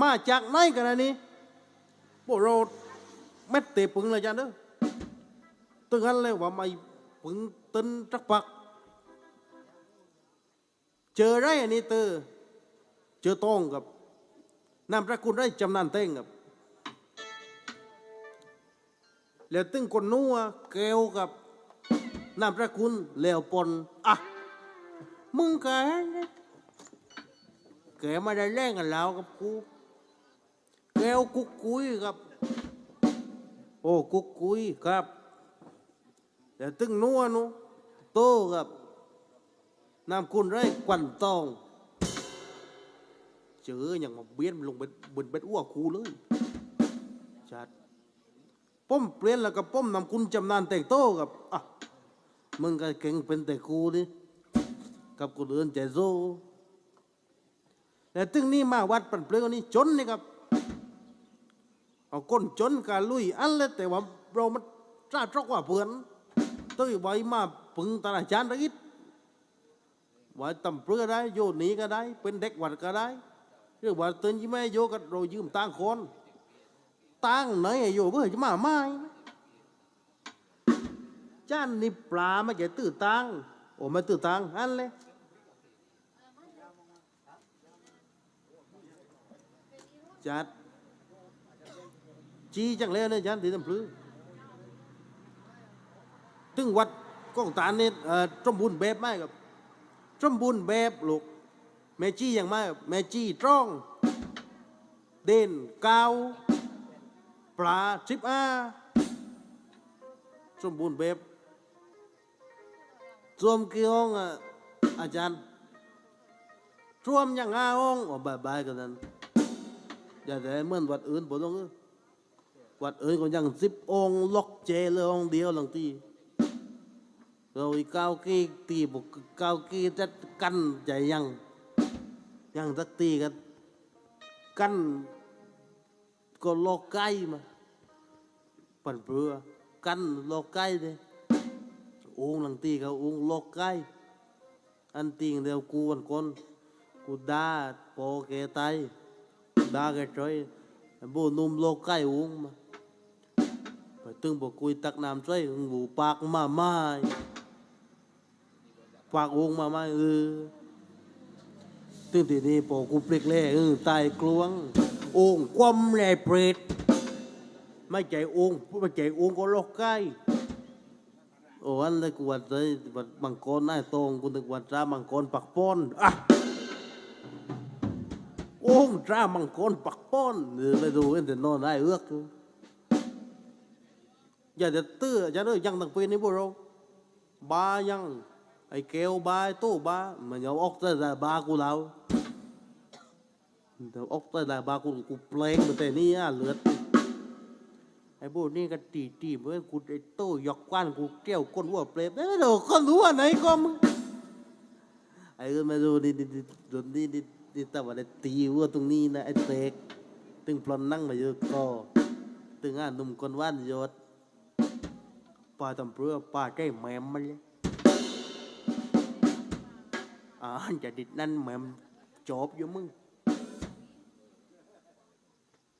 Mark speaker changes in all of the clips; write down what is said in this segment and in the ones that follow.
Speaker 1: มาจากไหนกันนะนี่โบโรดเม็ดเตะปึงเลยจ้ะเด้อตึงนั้นเลยว่าไม่ปึงตึนจักปัก เจอไรอันนี้เตอเจอต้องกับนามพระคุณได้จำนานเต้งกับแล้วตึงคนนัวเกลกับนามพระคุณแล้วปนอะมึงแกแกมาได้แรงกันแล้วกับกู กวกุ๊กกุยกับ โอ้กุ๊กกุยครับแล้วตึงนัวนูโตกับนามคุณไรกวันตอง เจออย่างมาเบี้ยนลงไปบนเบ็ดอ้วกคูเลยชัดป้อมเปลี่ยนแล้วก็ป้อมนำคุณจำนานแต่งโตกับอะมึงก็เก่งเป็นแต่กูนี่กับคนอื่นใจโซแต่ตึงนี่มาวัดปันเปลือกนี่จนนี่ครับ เอาก้นจนกาลุยอันเลยแต่ว่าเรามันจ้าจอกว่าเพื่อนตุ้ยไว้มาปึงตาจานตะกิดไว้ตำเปลือได้โยนหนีก็ได้ เป็นเด็กวัดก็ได้หรือว่าตื่นยี่แม่โยก็เรายืมตังคนตังไหนอยู่เพื่อจะมาไม่จ้านนี่ปลาไม่ใช่ตื้อตังโอ้ไม่ตื้อตังอันเลยจัด จีจังเลยเนี่ยจันที่ตำพลือถึงวัดก้องตาลนี่เอ่อมบูรณ์แบบไหมครับสมบูรณ์แบบลูกแม่จี้อยังไหมครับแม่จี้ตรอง เด่นเกาวปลาชิบอาสมบูรณ์แบบรวมกี่ห้องอะอาจารย์รวมอย่างห้าห้องอ๋อบายบายกันนั้นอย่าแต่เหมื่อนวัดอื่นผมต้องอ วัดอื่นก็ยังสิบองค์ล็อกเจเลยองค์เดียวหลังที่เราอีกเก้ากี้ตีบุกเก้ากี้จะกันใจยังยังสักตีกันกันก็โลกไก่มาปั่นเปลือกันโลกไก่เลยองค์หลังตีเขาองค์โลกไก่อันติงเดียวกูวันคนกูด่าพอแกตายด่าแกจอยบูนุ่มโลก ตึงบอกกุยตักน้ำช่วยหูปากมาไม้ปากองมาไม้เออตึงทีนี้พอกูปลกเล่เออตายกลวง โอ่งความแร่เปรตไม่ใจโอ่งไม่ใจโอ่งก็ลอกใกล้โอ้อันเลยกูวัดเลยวัดมังกรน้าตรงกูนึกวัดจ้ามังกรปักป้อนอะโอ่งจ้ามังกรปักป้อนเออไปดูเห็นแต่นอนได้เอือก อย่าจะตื้ออย่าเด้อยังตังเป็นนี่พวกเราบายังไอ้เกลบาไอ้ตู้บามันเอาออกแต่บากูแล้วเดี๋ยวออกไปได้บากูกูเปลงมาแต่นี่อะเลือดไอ้พวกนี้ก็ตีตีเมื่อกูไอ้โต้ยอกกว้านกูเกี่ยวก้นวัวเปลงเอ้ยเดี๋ยวคนรู้ว่าไหนก็มึงไอ้มาดูนี่นี่นี่ดูนี่นี่นี่แต่ว่าได้ตีวัวตรงนี้นะไอ้เตกตึงพลอนนั่งมาเยอะก็ตึงอะหนุ่มคนว่านยศ ปาตำเปลือป่าใจแมมมันเลยอ่าจะดิดนั่นแมมจบอยู่มึง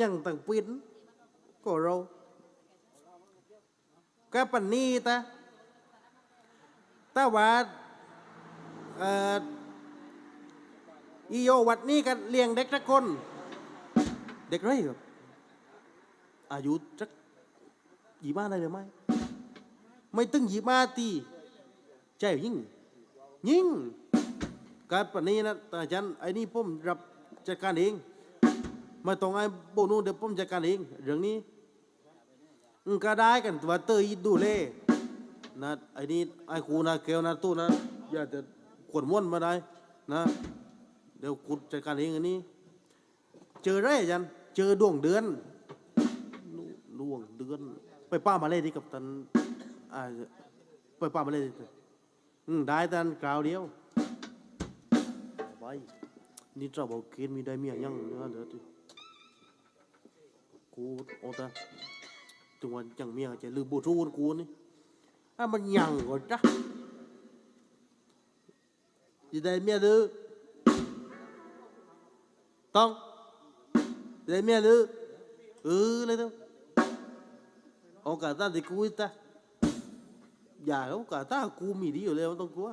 Speaker 1: ยังต่างปินก็เราก็ปันนี้ตาแต่ว่าเอ่ออีโยวัดนี้กันเลี้ยงเด็กสักคน เด็กไรครับอายุสักยี่บ้านได้หรือไม่ ไม่ตึงยี่บ้าตีใจยิ่ง ยิ่ง การปันนี้นะแต่อาจารย์ไอ้นี่ผมรับจัดการเองไม่ต้องไอ้โบนูเดี๋ยวผมจัดการเองเรื่องนี้ก็ได้กันว่าเตยดูเล่นะไอ้นี่ไอ้ครูนะเกลนะตู้นะอย่าจะขวนม้วนมาได้นะเดี๋ยวกูจัดการเองอันนี้ เจอได้ยันเจอดวงเดือนดวงเดือน ไปป้ามาเลยที่กับตัน อ่าไปป้ามาเลยดิอืมได้ตันกล่าวเดียวไปนี่เจ้าบอกเกณฑ์มีได้เมียยังนะเดี๋ยวดิกูโอ้ตาจังหวะจังเมียจะลืมบูทูนกูนี่อะมันยังก่อนจ้ะจะได้เมียดื้อต้องเลยเมียลือเออเลยเถอะเอากาตาที่กูอีกตา อย่าเอากาตากูมีดีอยู่แล้วไม่ต้องกลัว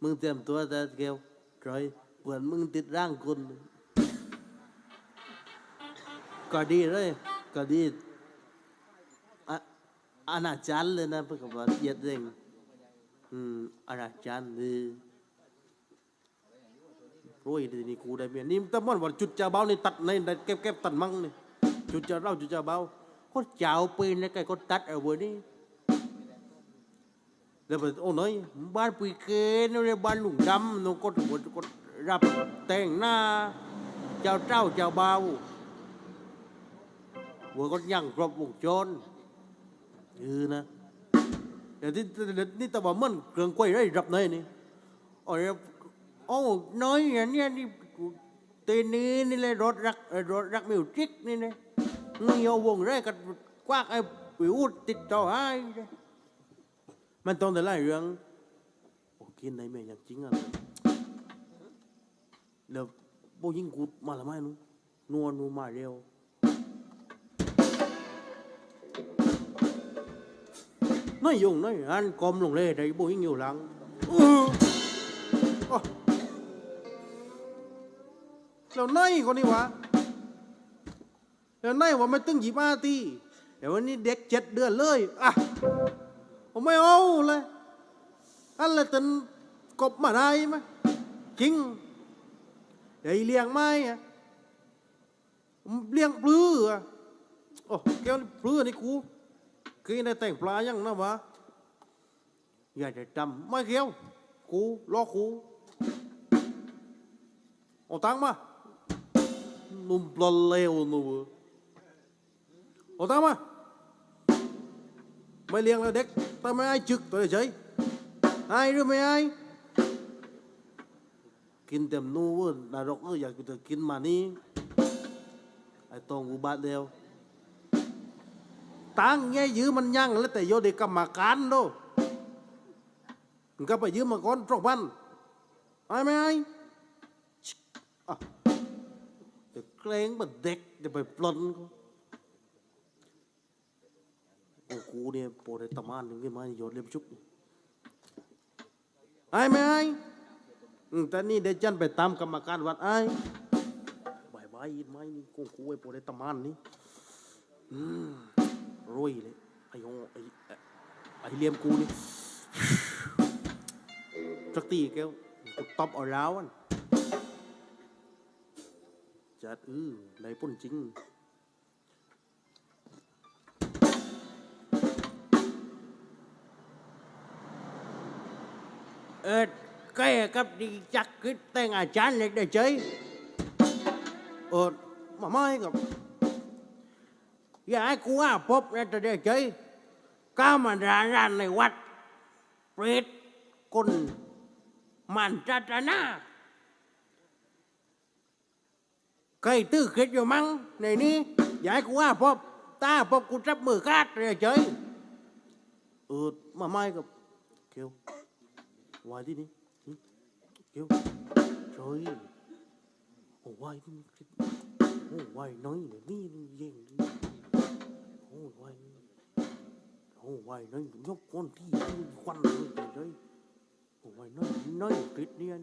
Speaker 1: มึงเตรียมตัวแต่เกลรอยเหมือนมึงติดร่างคนก็ดีเลยก็ดีอะอนาจารเลยนะเพื่อนกับว่าเยียดเร่งอืมอนาจารเลย โอ้ยนี้กูได้เมียนี่ต่มันว่าจุดจะเบานี่ตัดในในเก็บเก็บตัดมั่งนี่จุดจะเล่าจุดจะเบาก็เจ้าปืนแล้วก็ก็ตัดเอาเบอร์นี่แล้วไปโอ้น้อยบ้านปุยเกนเรียบ้านลุงดำนกก็ถูกก็รับแต่งหน้า เจ้าเจ้าเจ้าเบาวัวก็ยังครบวงจรเออนะเดี๋ยวที่เดี๋ยวนี่แต่ว่ามันเครื่องกล้วยได้รับไหนนี่อ้ย โอ้น้อยอย่างเนี้ยนี่เตนี้นี่เลยรถรักรถรักมิวจิกนี่นะนี่เอาวงแรกกันกว้างไอ้ปิวติดต่อให้มันต้องแต่ล่เรื่องโอ้กินในแม่อย่างจริงอะเดี๋ยวโบยิงกูมาละไม่นู้นัวนูมาเร็วน้อยยงน้อยอันกลมลงเลยแต่โบยิงอยู่หลังอ้อ แล้วน้อยคนนี้วะแล้วน้อยว่าไม่ตึงหยิบอาตีเดี๋ยววันนี้เด็กเจ็ดเดือนเลยอะผมไม่เอาเลยอะไรตันกบมาได้ไหมจริงเดี๋ยวเลี้ยงไม่อะมเลี้ยงปลื้ออะโอ้แก้วปลื้อนี่กูกินได้แต่งปลายังนะวะอย่าจะจำไม่เกี้ยวกูรอกูเอาตังค์มา นุ่มปลาเลวนู่นเอาตังค์มาไม่เลี้ยงแล้วเด็กแต่ไม่ ai trực tôi chơi ai rồi mấy ai กินเต็มนู่นนรกเอออยากจะกินมานี่ไอ้ตรงอุบัติเดียวตังเงี้ยยืมมันยั่งแล้วแต่โยเด็กกรรมการโดมันก็ไปยืมมาก่อนตรอกพันไอ้ไม่ไอ้ เดี๋ยวเกรงมันเด็กเดี๋ยวไปปล้นเขาโอ้กูเนี่ยโปวดตะมานหนึ่งขึ้นมาโยนเล็บชุบไอ้ไม่ไอ้แต่นี่เดี๋ยวจันไปตามกรรมการวัดไอ้บายบายยินไหมนี่กูกูไอ้โปวดตะมานนี่อืมรวยเลยไอ้โงไอ้ไอ้เลียมกูนี่สักตีแก้วตบเอาแล้วอัน จัดอือได้ปุ่นจริงเออแกกับดีจักคิดแต่งอาจารย์เล็กได้เฉยเออมาไม่กับอย่าให้กูว่าพบนะจะได้เฉยก้ามันร้านร้านในวัดเปรตคนมันจัตนา เคยตื้อคิดอยู่มั้งในนี้อยาใกูว่าพบตาพบกูจับมือกัดเลยเฉยเออมาไม่กับเกียววายที่นี่เกียวเฉยโอ้วายที่นี่โอ้วายน้อยเนี่ยนี่ย่งโอ้วายโอ้วายน้อยยกคนที่ควันเลยเฉยโอ้วายน้อยน้อยคิดเนี่ย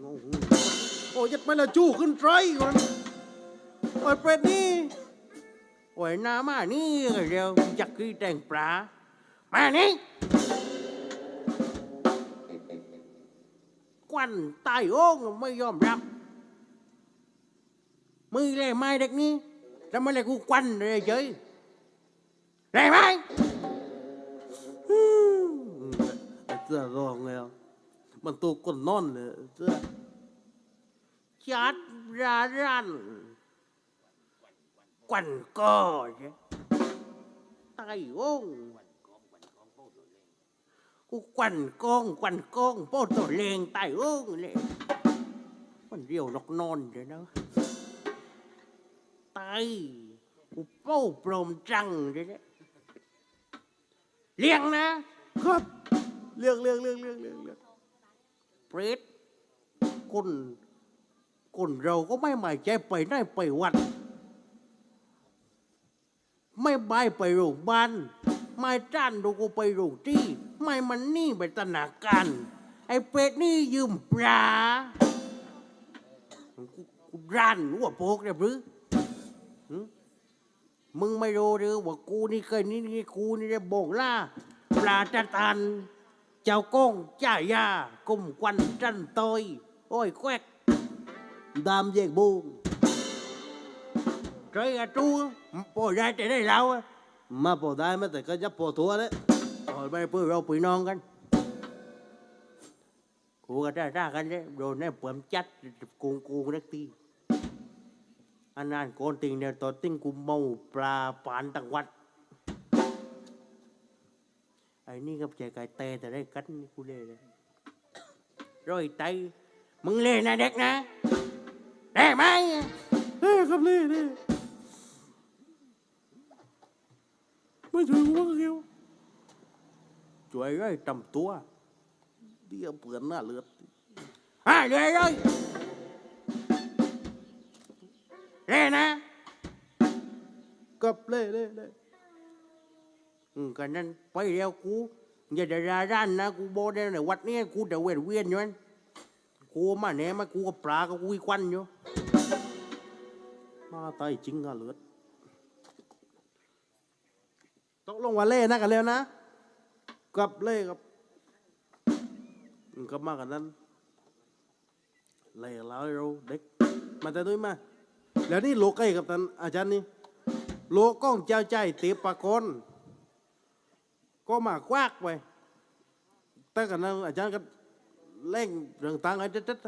Speaker 1: โอ้โหโอ้ยัดไปละจู้ขึ้นไตรกัน โอ้ยเป็ดนี่โอ้ยหน้ามานี่เร็วจักกี้แต่งปลามานี่ควันตายโอ้งไม่ยอมรับมือเลยไม้เด็กนี้ทำไมเลยกูควันเลยเฉยได้ไหมอืมไอ้เสื้อรองแล้วมันตัวคนนอนเลยเสื้อจัดรารันควันก็ใช่ตายโอ้งกูควัน กองควันกองโป้ตัวเลงตายโอ้งเลยมันเรียวนกนอนเลยนะตายกูโป้โปรมจังเลยนะเลี้ยงนะครับเรื่องเรื่องเรื่องเรื่องเรื่องเรื่องเปรตคนคนเราก็ไม่หมายใจไปไหนไปวัด ไม่บายไปโรงพยาบาลไม่จ้านดูกูไปโรงที่ ไม่มันนี่ไปธนาการไอ้เป็ดนี่ยืมปลากูร้านหัวโปกเนี่ยหรือมึงไม่รู้หรือว่ากูนี่เคยนี่นี่กูนี่ได้บอกล่าปลาตะตัน เจ้าก้องจ่ายากุมควันจันโตยโอ้ยแควกดามเยกบูง trời à chú bỏ ra trên đây lao á mà bỏ ra mà tại cái giáp bỏ thua đấy rồi bây giờ rau bị non กันกูก็ได้ร่ากันเนี่ยโดนเนี่ยเปิ่มจัดกูกูนักตีอันนั้นโกนติงเนี่ยตอนติ้งกูเมาปลาปานตังวัดไอ้นี่ก็ใจไก่เตะแต่ได้กันกูเลยเลยร้อยไตมึงเล่นนะเด็กนะได้ไหมเฮ้ยครับเล่เล่ ไม่ถึงว่าเกียวช่วยไอ้ตำตัวเดี๋ยวเปือนหน้าเลือดอะเลยเลยเล่นะกับเล่เล่เล่อืมกันนั้นไปเร็วกูอย่าได้ราด้านนะกูบอกได้ในวัดนี้กูเดาเวียนเวียนอยู่นั่นกูมาเนี่ยมากูกับปลากับกูอีกวันอยู่มาตายจริงอะเลือด ตกลงว่าเล่นะกันแล้วนะกับเล่กับก็มากันนั้นเล่แล้วเราเด็กมาแต่ด้วยมาแล้วนี่โลกไอ้กับท่านอาจารย์นี่โลกล้องเจ้าใจเตีปากรก็มากวากไปแต่กันนั้นอาจารย์ก็เล่งเรื่องตังไอ้เด็ด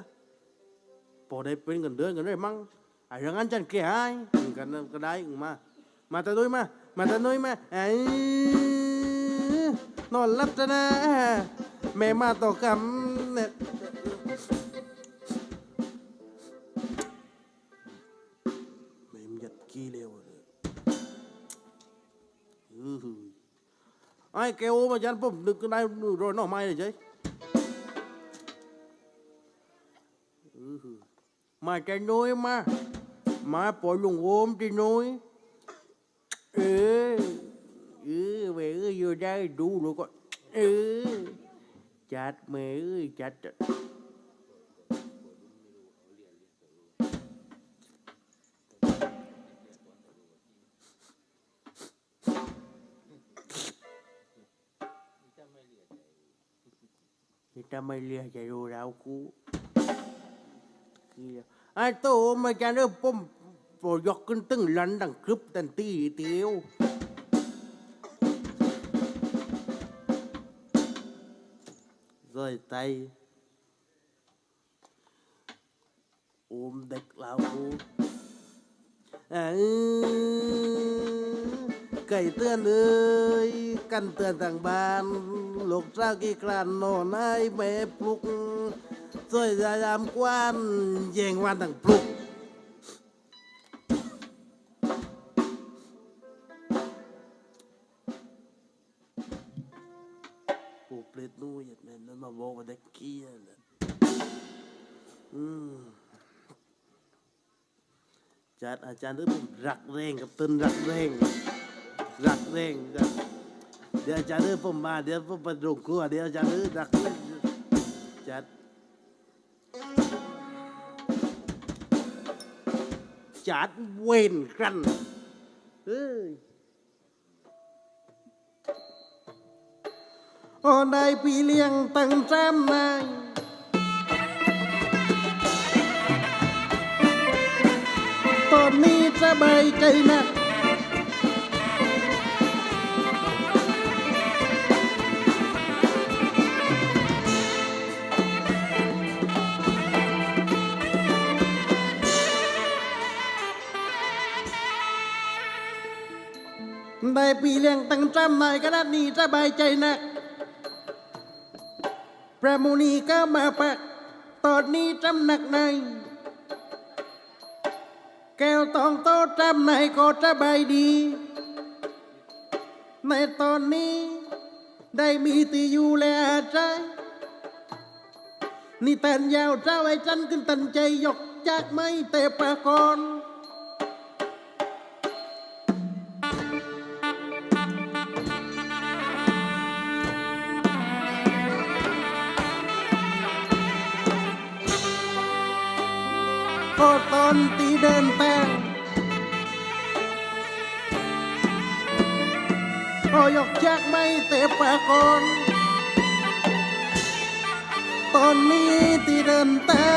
Speaker 1: ๆพอได้เป็นเงินเดือนกันได้มั้งไอ้เรื่องนั้นจันเกลี่ยให้กันนั้นก็ได้มามาแต่ด้วยมา มาแต่ด้วยมาไอ้นอนรับจะนะแม่มาต่อกำเนี่ยแม่มยัดกี้เร็ว เออหืออ้แกโอมาจันปุ๊บนึกก็ได้โรยหน่อไม้เลยเจ้ยอื้อหือมาแต่น้ออยลุงโอมที่น้อยเออเออแม่เอ้ยอยู่ได้ดูดูก็เออจัดแม่เอ้ยจัดจัดนี่ถ้าไม่เลียจะดูเรากูอไอ้โตมาจะเริ่มปุ่ม ปยกขึ้นตึงลันดังครึบตันตีเตียวรอยไตโอมเด็กเหล่ากูเอ้ยไก่เตือนเอ้ยกันเตือนต่างบ้านลูกเจ้ากี่กลานนอนให้แม่ปลุกสวยยายามกว้านเย่งวันต่างปลุกกู บอกว่าเด็กเกี้ยนะอืมจัดอาจารย์ด้วยผมรักเร่งกับต้นรักเร่ง รักเร่งจัดเดี๋ยวอาจารย์ด้วยผมมาเดี๋ยวผมไปโรงครัวเดี๋ยวอาจารย์ด้วยรักเร่งจัดจัดเวนกันเฮ้ย โอ้ได้พี่เลี้ยงตั้งจมนายตอนนี้สบายใจนะได้พี่เลี้ยงตั้งจมนายขนาดนี้สบายใจนัก พระมุนีก็มาปัก ตอนนี้จำหนักใน แก้วตองโตจำในก็สบายดี ในตอนนี้ได้มีตีอยู่แลใจ นี่แตนยาวเจ้าไอ้จันขึ้นตันใจยกจากไม่เตะปากอน นตีเดินแตงพอยกจกไม่เตะปากอนตอนนี้ที่เดินแต่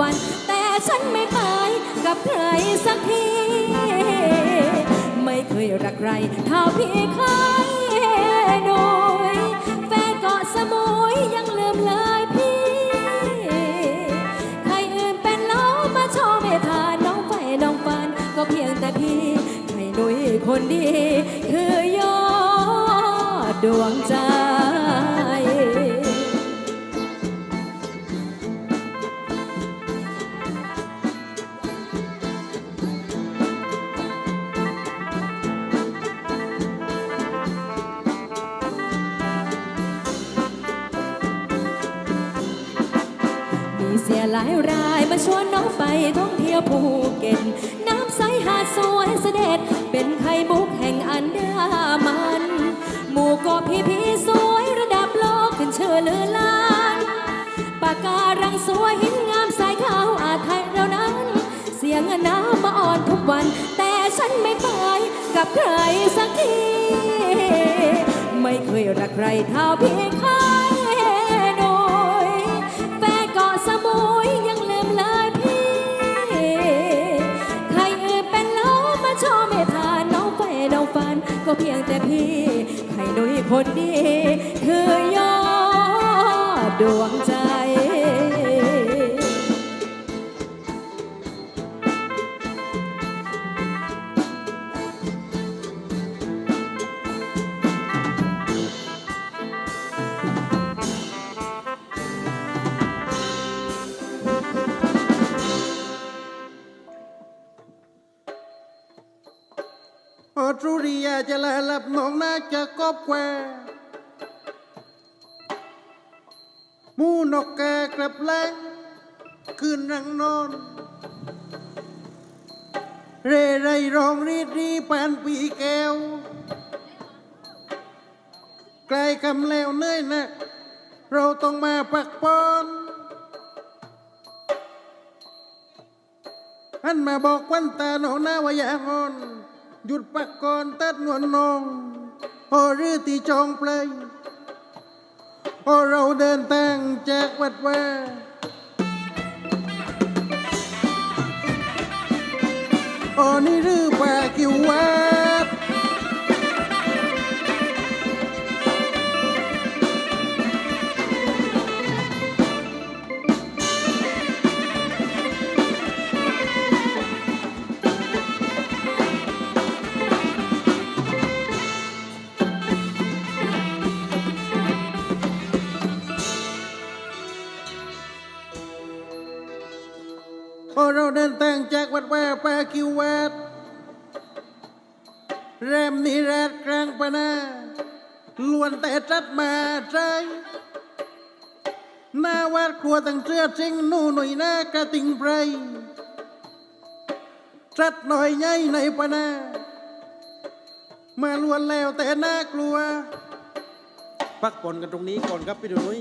Speaker 2: วัน แต่ฉันไม่เคยกับใครสักที ไม่เคยรักใครเท่าพี่เคยหน่อยแฟนเกาะสมุยยังลืมเลยพี่ ใครอื่นเป็นล้อมาชอบไม่ทานน้องไฟน้องฟัน ก็เพียงแต่พี่ใครหนุ่ยคนดี คือยอดดวงใจ ท่องเที่ยวภูเก็ต น้ำใสหาดสวยเสด็จ เป็นไข่มุกแห่งอันดามัน หมู่เกาะพีพีสวยระดับโลกขึ้นเชื่อลือล้านปากการังสวยหินงามสายขาวอาไทยเรานั้น เสียงนน้ำมาอ่อนทุกวัน แต่ฉันไม่ไปกับใครสักที ไม่เคยรักใครเท่าพี่ ก็เพียงแต่พี่ให้หนุ่ยคนดีคือยอดดวงใจ
Speaker 1: พอทรุริยาจะลาลับน้องน่าจะกอบแควมูนกแกกลับแล้งคืนรังนอน เรไรร้องรีดรีปานปีแก้วไกลคำแล้วเนื่อยหนักเราต้องมาปักปอนอันมาบอกวันตาหนองหน้าวาย่างอน หยุดปักก่อนตัดนวลนองพอรือตีจองเพลงพอเราเดินแต่งแจกวัดว่าโอ้นี่รือป่ากิววั กวัดว่าปคิวแวดแรมนิราชกลางปะนาล้วนแต่จัดมาใจหน้าวัดครัวตั้งเสื้อจริงนู่นหน่อยหน้ากระติงไพรจัดหน่อยใหญ่ในปะนามาล้วนแล้วแต่น่ากลัวพักผ่อนกันตรงนี้ก่อนครับพี่ดุนุ้ย